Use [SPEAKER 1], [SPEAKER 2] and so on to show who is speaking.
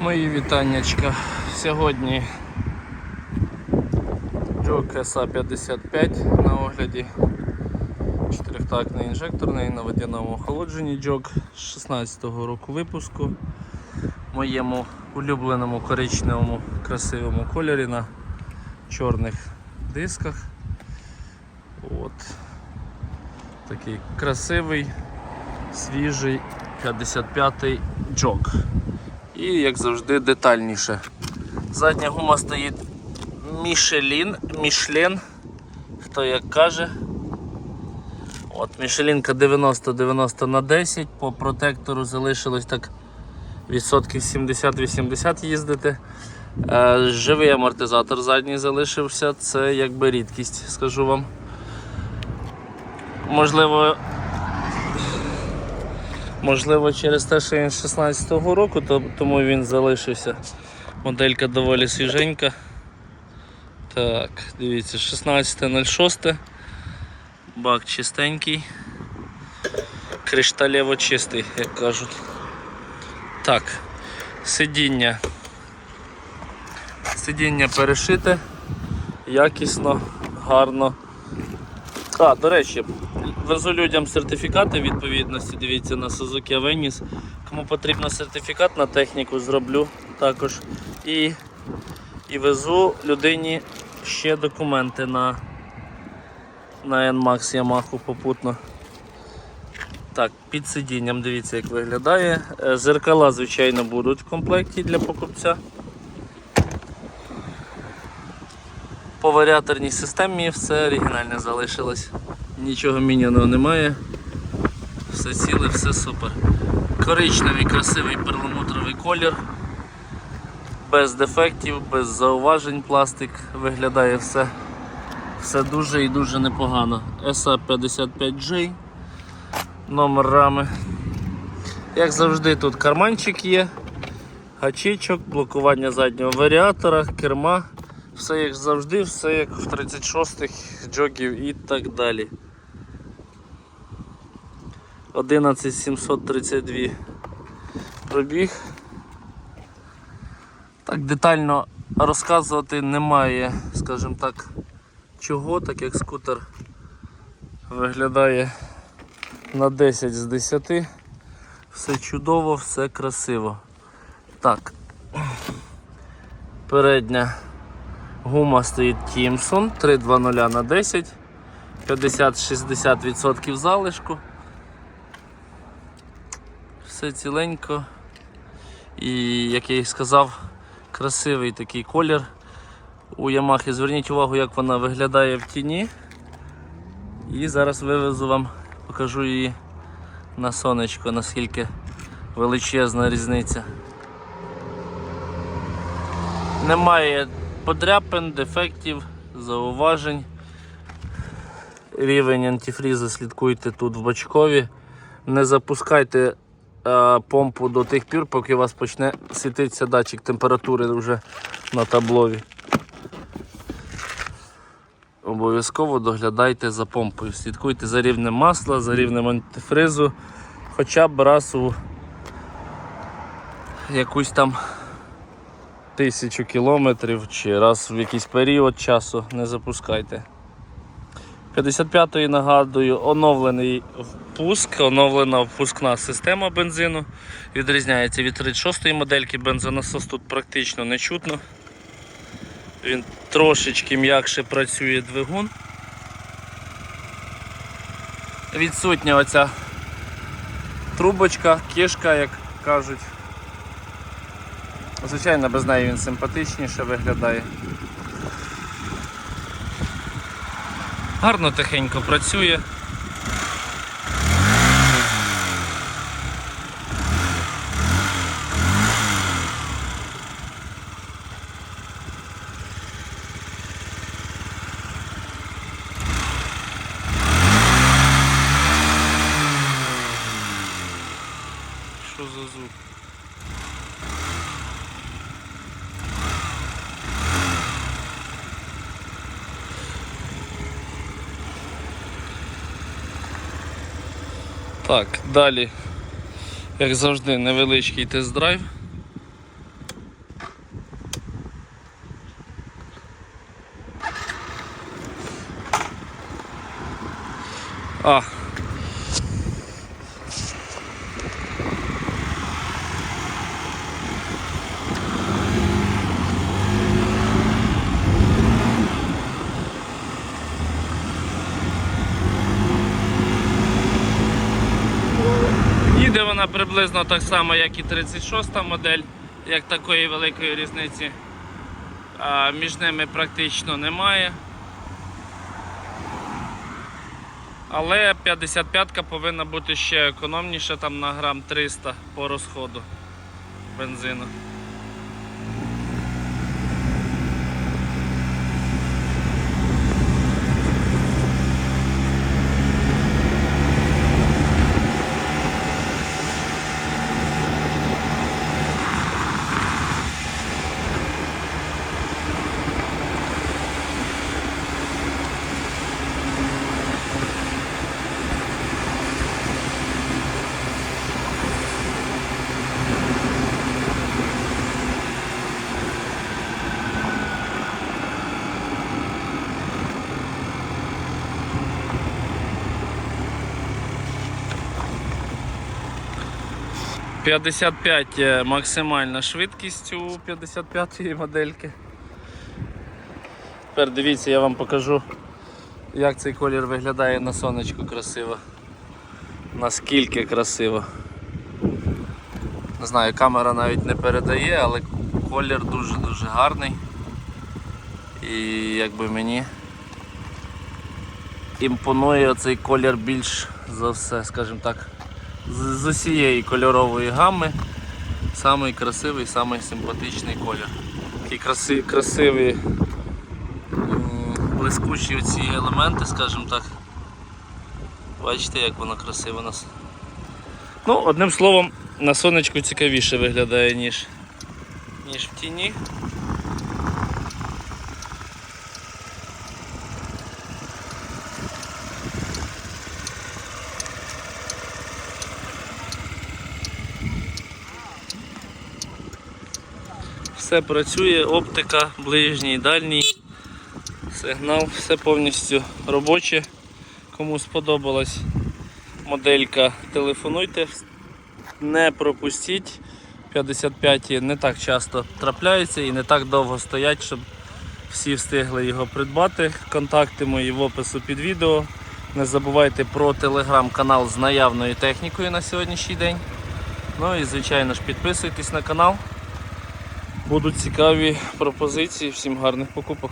[SPEAKER 1] Мої вітаннячка. Сьогодні Джок SA55 на огляді. Чотирьохтактний інжекторний на водяному охолодженні джок з 16-го року випуску. Моєму улюбленому коричневому красивому кольорі на чорних дисках. От. Такий красивий, свіжий 55-й джок. І як завжди детальніше. Задня гума стоїть Мішелін, Мішлен, хто як каже. От Мішелінка 90-90 на 10, по протектору залишилось так відсотків 70-80 їздити. Е, Живий амортизатор задній залишився, це якби рідкість, скажу вам. Можливо, Можливо, через те, що він з 16-го року, то, тому він залишився. Моделька доволі свіженька. Так, дивіться, 16.06. Бак чистенький. Кришталево чистий, як кажуть. Так, сидіння. Сидіння перешите, якісно, гарно. А, до речі, везу людям сертифікати відповідності, дивіться на Suzuki Avensis. Кому потрібен сертифікат на техніку, зроблю також. І, і везу людині ще документи на, на NMAX Yamaha попутно. Так, під сидінням дивіться, як виглядає. Е, Зеркала, звичайно, будуть в комплекті для покупця. По варіаторній системі все оригінальне залишилось. Нічого міняного немає. Все ціле, все супер. Коричневий красивий перламутровий колір. Без дефектів, без зауважень пластик. Виглядає все, все дуже і дуже непогано. SA55J. Номер рами. Як завжди, тут карманчик є, гачичок, блокування заднього варіатора, керма. Все як завжди, все як в 36-х джогів і так далі. 11732 пробіг. Так детально розказувати немає, скажімо так, чого, так як скутер виглядає на 10 з 10. Все чудово, все красиво. Так, передня Гума стоїть Тімсон 320 на 10, 50-60% залишку. Все ціленько. І, як я і сказав, красивий такий колір у Ямахи. Зверніть увагу, як вона виглядає в тіні. І зараз вивезу вам, покажу її на сонечко, наскільки величезна різниця. Немає подряпин, дефектів, зауважень. Рівень антифрізу слідкуйте тут в бачкові. Не запускайте е, помпу до тих пір, поки у вас почне світитися датчик температури вже на таблові. Обов'язково доглядайте за помпою. Слідкуйте за рівнем масла, за рівнем антифризу, хоча б раз у якусь там тисячу кілометрів чи раз в якийсь період часу не запускайте. 55-ї нагадую, оновлений впуск, оновлена впускна система бензину. Відрізняється від 36-ї модельки, бензонасос тут практично не чутно. Він трошечки м'якше працює двигун. Відсутня оця трубочка, кишка, як кажуть. Звичайно, без неї він симпатичніше виглядає. Гарно тихенько працює. Що за звук? Так, далі, як завжди, невеличкий тест-драйв. А, вона приблизно так само, як і 36 модель, як такої великої різниці. А між ними практично немає. Але 55-ка повинна бути ще економніша, там на грам 300 по розходу бензину. — 55 е, максимальна швидкість у 55-ї модельки. Тепер дивіться, я вам покажу, як цей колір виглядає на сонечку красиво. Наскільки красиво. Не знаю, камера навіть не передає, але колір дуже-дуже гарний. І якби мені імпонує цей колір більш за все, скажімо так, з, з усієї кольорової гами. Самий красивий, самий симпатичний колір. Такі краси, красиві блискучі оці елементи, скажімо так. Бачите, як воно красиво у нас. Ну, одним словом, на сонечку цікавіше виглядає, ніж, ніж в тіні. Все працює, оптика, ближній, дальній, сигнал, все повністю робоче. Кому сподобалась моделька, телефонуйте, не пропустіть. 55 не так часто трапляються і не так довго стоять, щоб всі встигли його придбати. Контакти мої в опису під відео. Не забувайте про телеграм-канал з наявною технікою на сьогоднішній день. Ну і звичайно ж підписуйтесь на канал. Будуть цікаві пропозиції. Всім гарних покупок.